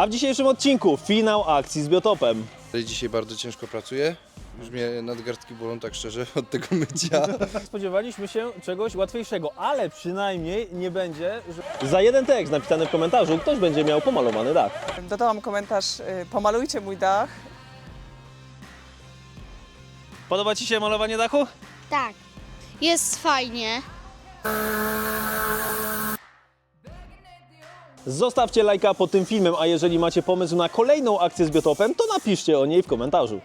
A w dzisiejszym odcinku finał akcji z biotopem. Dzisiaj bardzo ciężko pracuję. Już mnie nadgarstki bolą tak szczerze od tego mycia. Spodziewaliśmy się czegoś łatwiejszego, ale przynajmniej nie będzie, że za jeden tekst napisany w komentarzu ktoś będzie miał pomalowany dach. Dodałam komentarz, y, pomalujcie mój dach. Podoba Ci się malowanie dachu? Tak. Jest fajnie. Zostawcie lajka pod tym filmem, a jeżeli macie pomysł na kolejną akcję z biotopem, to napiszcie o niej w komentarzu.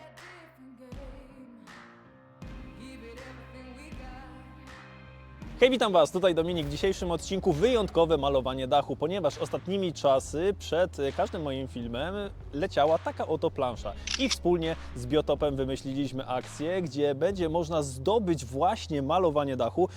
Hej, witam Was, tutaj Dominik. W dzisiejszym odcinku wyjątkowe malowanie dachu, ponieważ ostatnimi czasy przed każdym moim filmem leciała taka oto plansza. I wspólnie z Biotopem wymyśliliśmy akcję, gdzie będzie można zdobyć właśnie malowanie dachu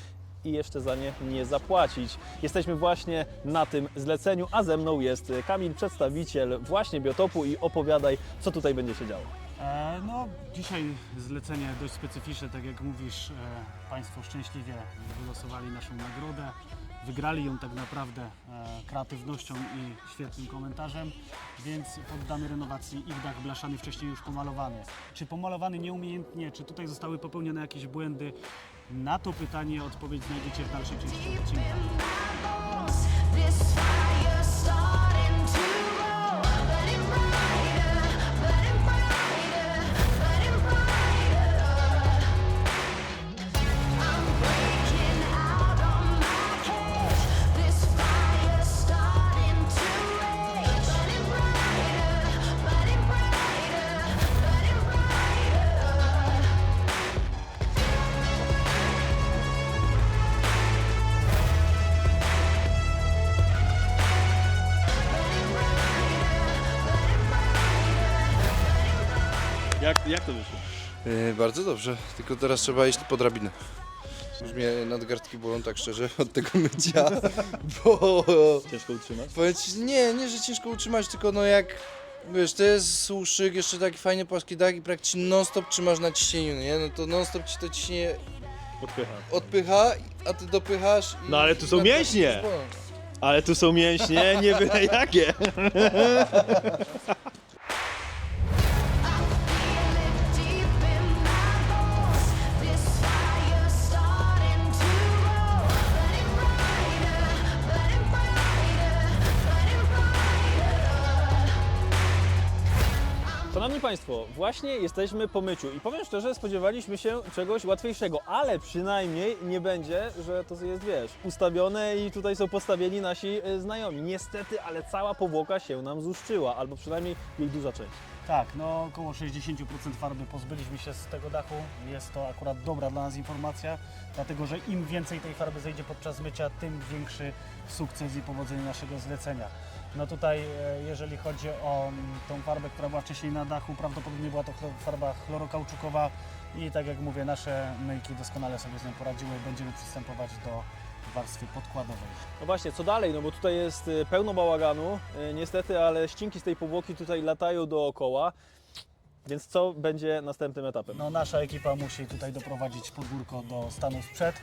i jeszcze za nie nie zapłacić. Jesteśmy właśnie na tym zleceniu, a ze mną jest Kamil, przedstawiciel właśnie Biotopu i opowiadaj, co tutaj będzie się działo. E, No, dzisiaj zlecenie dość specyficzne, tak jak mówisz, e, Państwo szczęśliwie wylosowali naszą nagrodę. Wygrali ją tak naprawdę e, kreatywnością i świetnym komentarzem, więc poddamy renowacji ich dach blaszany wcześniej już pomalowany. Czy pomalowany nieumiejętnie, czy tutaj zostały popełnione jakieś błędy? Na to pytanie odpowiedź znajdziecie w dalszej części odcinka. Jak, to wyszło? Yy, bardzo dobrze, tylko teraz trzeba iść po drabinę. Już mnie nadgarstki bolą tak szczerze od tego mycia, bo Ciężko utrzymać? powiem ci, nie, nie, że ciężko utrzymać, tylko no jak, wiesz, to jest słuszyk, jeszcze taki fajny płaski dach i praktycznie non-stop trzymasz na ciśnieniu, nie? No to non-stop ci to ciśnienie Odpycha. odpycha, a ty dopychasz i... No ale tu są i mięśnie. Ale tu są mięśnie, nie byle jakie. Szanowni Państwo, właśnie jesteśmy po myciu i powiem szczerze, spodziewaliśmy się czegoś łatwiejszego, ale przynajmniej nie będzie, że to jest, wiesz, ustawione i tutaj są postawieni nasi y, znajomi. Niestety, ale cała powłoka się nam zuszczyła, albo przynajmniej jej duża część. Tak, no około 60% farby pozbyliśmy się z tego dachu. Jest to akurat dobra dla nas informacja, dlatego że im więcej tej farby zejdzie podczas mycia, tym większy sukces i powodzenie naszego zlecenia. No tutaj, e, jeżeli chodzi o mm, tą farbę, która była wcześniej na dachu, prawdopodobnie była to farba chlorokauczukowa i tak jak mówię, nasze myjki doskonale sobie z nią poradziły. Będziemy przystępować do warstwy podkładowej. No właśnie, co dalej? No bo tutaj jest y, pełno bałaganu, y, niestety, ale ścinki z tej powłoki tutaj latają dookoła. Więc co będzie następnym etapem? No, nasza ekipa musi tutaj doprowadzić podwórko do stanu sprzed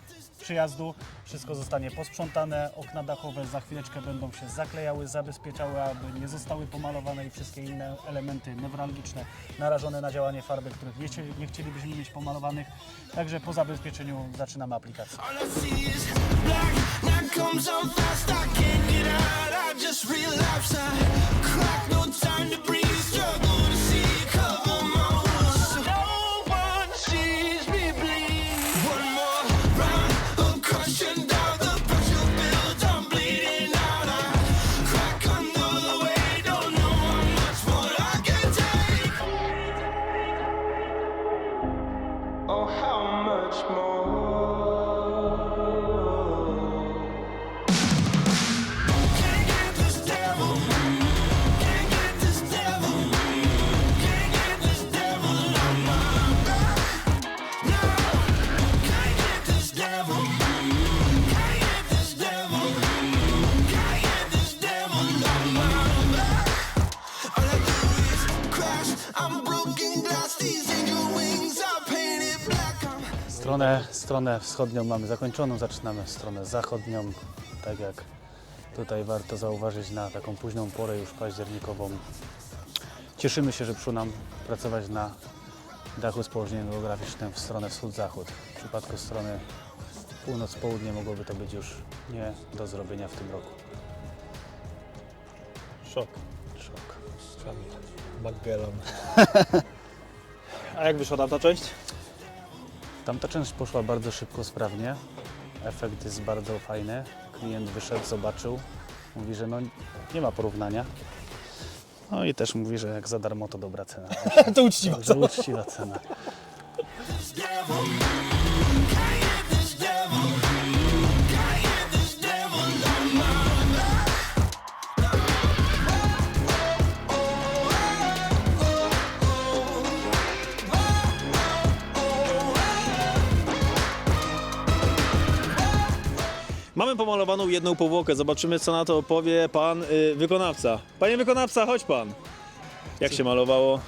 przyjazdu. Wszystko zostanie posprzątane, okna dachowe za chwileczkę będą się zaklejały, zabezpieczały, aby nie zostały pomalowane i wszystkie inne elementy newralgiczne narażone na działanie farby, których nie, chcie- nie chcielibyśmy mieć pomalowanych. Także po zabezpieczeniu zaczynamy aplikację. All I see is black. Night comes on fast. I can't get out. I just relapse. I crack. No time to breathe. Stronę, stronę wschodnią mamy zakończoną, zaczynamy stronę zachodnią, tak jak Tutaj warto zauważyć na taką późną porę już październikową. Cieszymy się, że przyszło nam pracować na dachu z położeniem geograficznym w stronę wschód-zachód. W przypadku strony północ-południe mogłoby to być już nie do zrobienia w tym roku. Szok. Szok. Magellan. A jak wyszła tamta część? Tamta część poszła bardzo szybko, sprawnie. Efekt jest bardzo fajny. Klient wyszedł, zobaczył. Mówi, że no nie ma porównania. No i też mówi, że jak za darmo to dobra cena. to uczciwa. Że uczciwa cena. Mamy pomalowaną jedną powłokę. Zobaczymy, co na to powie pan y, wykonawca. Panie wykonawca, chodź pan. Jak się malowało?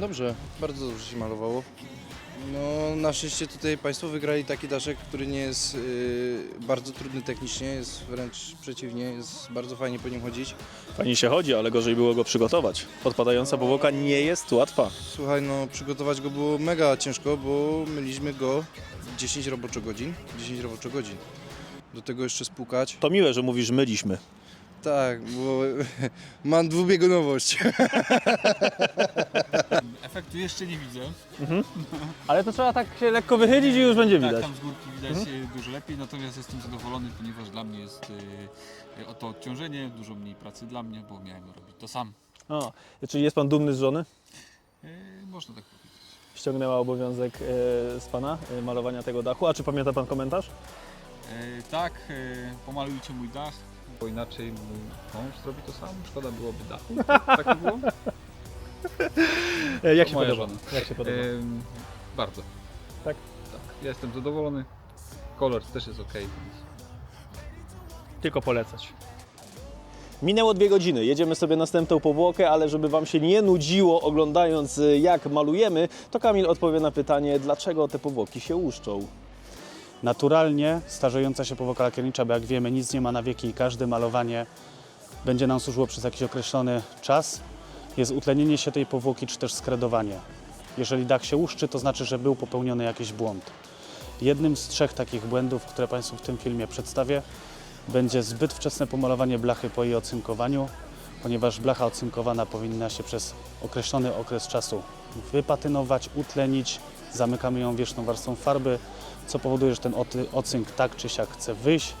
Dobrze, bardzo dobrze się malowało. No, na szczęście tutaj Państwo wygrali taki daszek, który nie jest y, bardzo trudny technicznie, jest wręcz przeciwnie, jest bardzo fajnie po nim chodzić. Fajnie się chodzi, ale gorzej było go przygotować. Odpadająca powłoka nie jest łatwa. Słuchaj, no przygotować go było mega ciężko, bo myliśmy go 10 roboczo godzin, 10 roboczo godzin. Do tego jeszcze spłukać. To miłe, że mówisz myliśmy. Tak, bo mam dwubiegunowość. Efektu jeszcze nie widzę. Ale to trzeba tak się lekko wychylić i już będzie Tak, widać. tam z górki widać e, dużo lepiej, natomiast jestem zadowolony, ponieważ dla mnie jest e, o to odciążenie, dużo mniej pracy dla mnie, bo miałem robić to sam. O, czyli jest pan dumny z żony? E, Można tak powiedzieć. Ściągnęła obowiązek e, z pana e, malowania tego dachu. A czy pamięta pan komentarz? E, Tak, e, pomalujcie mój dach, bo inaczej mój mąż zrobi to sam. Szkoda byłoby dachu. Tak by było? E, jak To się moja podoba? żona. Jak się podoba? Em, bardzo. Tak? Tak, ja jestem zadowolony. Kolor też jest ok, więc Tylko polecać. Minęło dwie godziny, jedziemy sobie następną powłokę, ale żeby Wam się nie nudziło oglądając y, jak malujemy, to Kamil odpowie na pytanie, dlaczego te powłoki się łuszczą. Naturalnie starzejąca się powłoka lakiernicza, bo jak wiemy nic nie ma na wieki i każde malowanie będzie nam służyło przez jakiś określony czas, jest utlenienie się tej powłoki czy też skredowanie. Jeżeli dach się łuszczy, to znaczy, że był popełniony jakiś błąd. Jednym z trzech takich błędów, które Państwu w tym filmie przedstawię, będzie zbyt wczesne pomalowanie blachy po jej ocynkowaniu, ponieważ blacha ocynkowana powinna się przez określony okres czasu wypatynować, utlenić, zamykamy ją wierzchną warstwą farby, co powoduje, że ten ocynk tak czy siak chce wyjść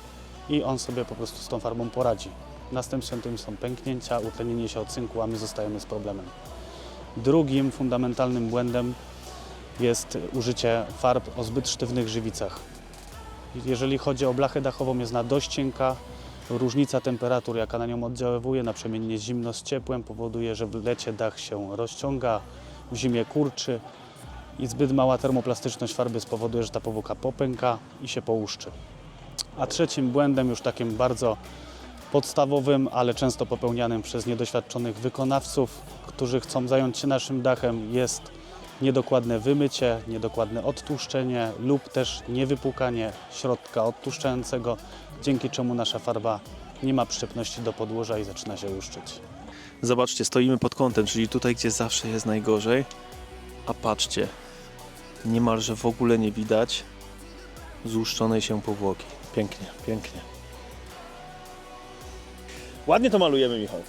i on sobie po prostu z tą farbą poradzi. Następstwem tym są pęknięcia, utlenienie się ocynku, a my zostajemy z problemem. Drugim fundamentalnym błędem jest użycie farb o zbyt sztywnych żywicach. Jeżeli chodzi o blachę dachową, jest ona dość cienka. Różnica temperatur, jaka na nią oddziaływuje, naprzemiennie zimno z ciepłem, powoduje, że w lecie dach się rozciąga, w zimie kurczy i zbyt mała termoplastyczność farby spowoduje, że ta powłoka popęka i się połuszczy. A trzecim błędem, już takim bardzo podstawowym, ale często popełnianym przez niedoświadczonych wykonawców, którzy chcą zająć się naszym dachem, jest niedokładne wymycie, niedokładne odtłuszczenie lub też niewypłukanie środka odtłuszczającego, dzięki czemu nasza farba nie ma przyczepności do podłoża i zaczyna się łuszczyć. Zobaczcie, stoimy pod kątem, czyli tutaj, gdzie zawsze jest najgorzej. A patrzcie, niemalże w ogóle nie widać złuszczonej się powłoki. Pięknie, pięknie. Ładnie to malujemy, Michał.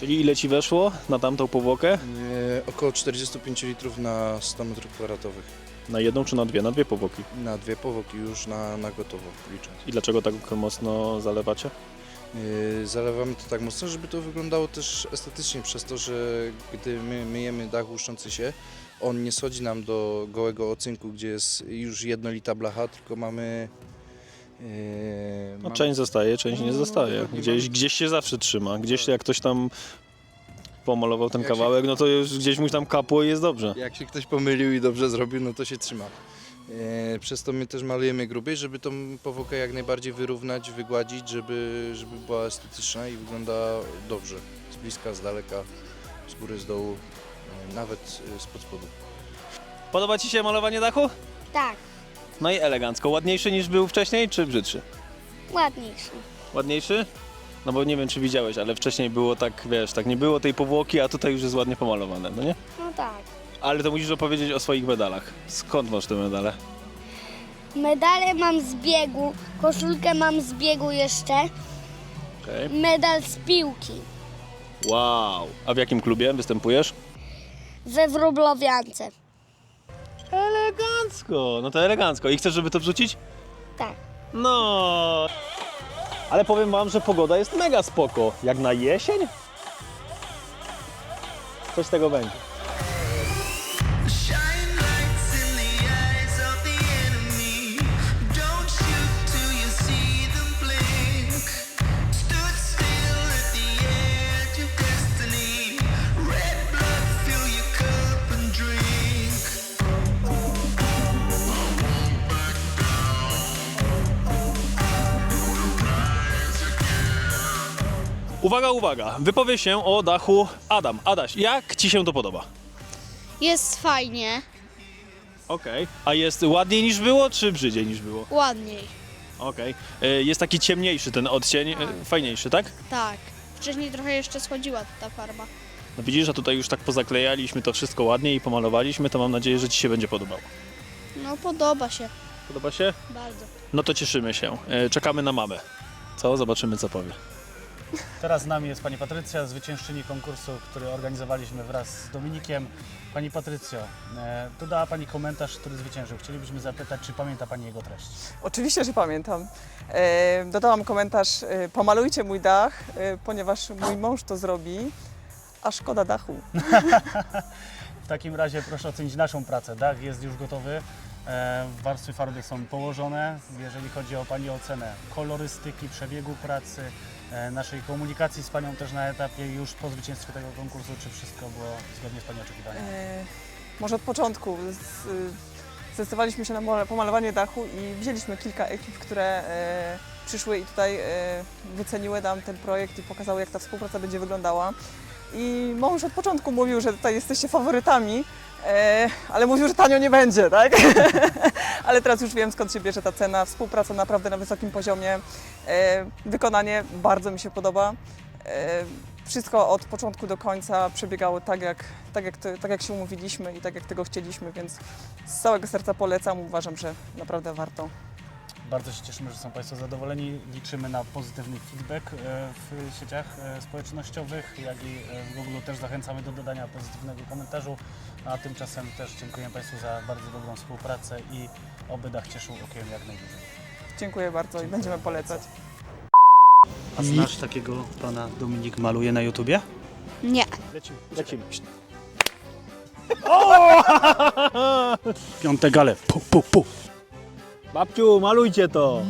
Czyli ile Ci weszło na tamtą powłokę? E, około 45 litrów na 100 metrów kwadratowych. Na jedną czy na dwie? Na dwie powłoki. Na dwie powłoki już na, na gotowo licząc. I dlaczego tak mocno zalewacie? Yy, Zalewamy to tak mocno, żeby to wyglądało też estetycznie, przez to, że gdy my myjemy dach łuszczący się, on nie schodzi nam do gołego ocynku, gdzie jest już jednolita blacha, tylko mamy... Yy, No, część zostaje, część nie No, zostaje. dokładnie, Gdzieś, gdzieś się zawsze trzyma. Gdzieś jak ktoś tam pomalował ten Jak się- kawałek, no to już gdzieś mu tam kapło i jest dobrze. Jak się ktoś pomylił i dobrze zrobił, no to się trzyma. Yy, Przez to my też malujemy grubiej, żeby tą powłokę jak najbardziej wyrównać, wygładzić, żeby, żeby była estetyczna i wygląda dobrze. Z bliska, z daleka, z góry, z dołu, yy, nawet yy, spod spodu. Podoba Ci się malowanie dachu? Tak. No i elegancko. Ładniejszy niż był wcześniej, czy brzydszy? Ładniejszy. Ładniejszy? No bo nie wiem, czy widziałeś, ale wcześniej było tak, wiesz, tak nie było tej powłoki, a tutaj już jest ładnie pomalowane, no nie? No tak. Ale to musisz opowiedzieć o swoich medalach. Skąd masz te medale? Medale mam z biegu, koszulkę mam z biegu jeszcze, Okej. medal z piłki Wow. A w jakim klubie występujesz? we Wróblowiance. Elegancko. No to elegancko. I chcesz, żeby to wrzucić? Tak. No. Ale powiem wam, że pogoda jest mega spoko. Jak na jesień? Coś z tego będzie. Uwaga, uwaga. Wypowie się o dachu Adam. Adaś, jak ci się to podoba? Jest fajnie, Okej. A jest ładniej niż było, czy brzydziej niż było? ładniej. Okej. Y, Jest taki ciemniejszy ten odcień, y, fajniejszy, tak? Tak. Wcześniej trochę jeszcze schodziła ta farba. No widzisz, a tutaj już tak pozaklejaliśmy to wszystko ładnie i pomalowaliśmy, to mam nadzieję, że ci się będzie podobało. No podoba się Podoba się? bardzo. No to cieszymy się. Y, Czekamy na mamę. Co? Zobaczymy, co powie. Teraz z nami jest Pani Patrycja, zwyciężczyni konkursu, który organizowaliśmy wraz z Dominikiem. Pani Patrycjo, e, tu dała Pani komentarz, który zwyciężył. Chcielibyśmy zapytać, czy pamięta Pani jego treść? Oczywiście, że pamiętam. E, dodałam komentarz, e, pomalujcie mój dach, e, ponieważ mój mąż to zrobi, a szkoda dachu. W takim razie proszę ocenić naszą pracę. Dach jest już gotowy, e, warstwy farby są położone. Jeżeli chodzi o Pani ocenę kolorystyki, przebiegu pracy, naszej komunikacji z Panią też na etapie już po zwycięstwie tego konkursu, czy wszystko było zgodnie z Pani oczekiwaniami? E, może od początku y, zdecydowaliśmy się na pomalowanie dachu i wzięliśmy kilka ekip, które e, przyszły i tutaj e, wyceniły nam ten projekt i pokazały, jak ta współpraca będzie wyglądała. I mąż od początku mówił, że tutaj jesteście faworytami, e, ale mówił, że tanio nie będzie, tak? ale teraz już wiem, skąd się bierze ta cena. Współpraca naprawdę na wysokim poziomie. E, wykonanie bardzo mi się podoba. E, wszystko od początku do końca przebiegało tak jak, tak, jak tak, jak się umówiliśmy i tak, jak tego chcieliśmy, więc z całego serca polecam. Uważam, że naprawdę warto. Bardzo się cieszymy, że są Państwo zadowoleni. Liczymy na pozytywny feedback e, w sieciach e, społecznościowych, jak i e, w Google też zachęcamy do dodania pozytywnego komentarzu. A tymczasem też dziękuję Państwu za bardzo dobrą współpracę i oby dach cieszył okiem jak najdłużej. Dziękuję bardzo i będziemy polecać. A znasz takiego pana Dominik maluje na YouTubie? Nie. Lecimy. Lecimy. Piąte gale. Pu, pu, pu. Babciu, malujcie to!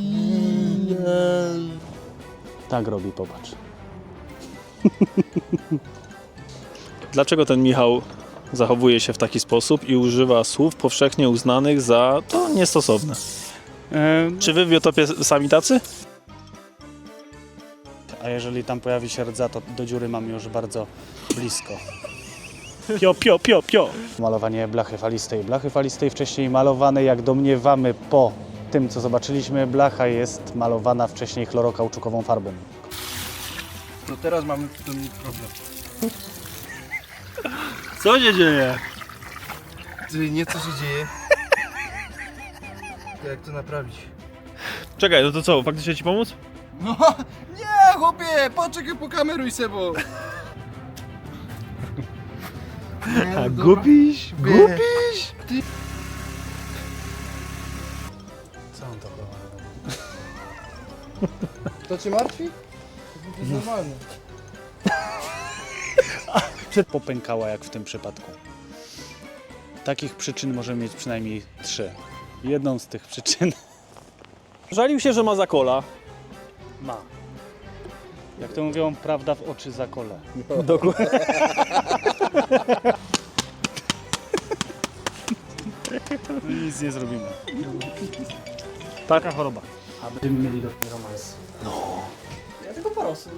Tak robi, popatrz. Dlaczego ten Michał zachowuje się w taki sposób i używa słów powszechnie uznanych za to niestosowne? E, Czy wy w Biotopie sami tacy? a jeżeli tam pojawi się rdza, to do dziury mamy już bardzo blisko. Pio, pio, pio, pio. Malowanie blachy falistej. Blachy falistej wcześniej malowane, jak domniewamy po tym, co zobaczyliśmy, blacha jest malowana wcześniej chlorokauczukową farbą. No teraz mamy tu problem. Co się dzieje? Ty, nie co się dzieje. Jak to naprawić? Czekaj, no to co, faktycznie ci pomóc? No, nie, chłopie, poczekaj, pokameruj se, bo... A gubiś? Gubiś? Co To cię martwi? To jest normalne. Popękała jak w tym przypadku. Takich przyczyn możemy mieć przynajmniej trzy. Jedną z tych przyczyn Żalił się, że ma zakola. ma. Jak to mówią, prawda w oczy za kole. Dokładnie. No i nic nie zrobimy. Taka choroba. A będziemy mieli dopiero romans. Ja tylko porosły.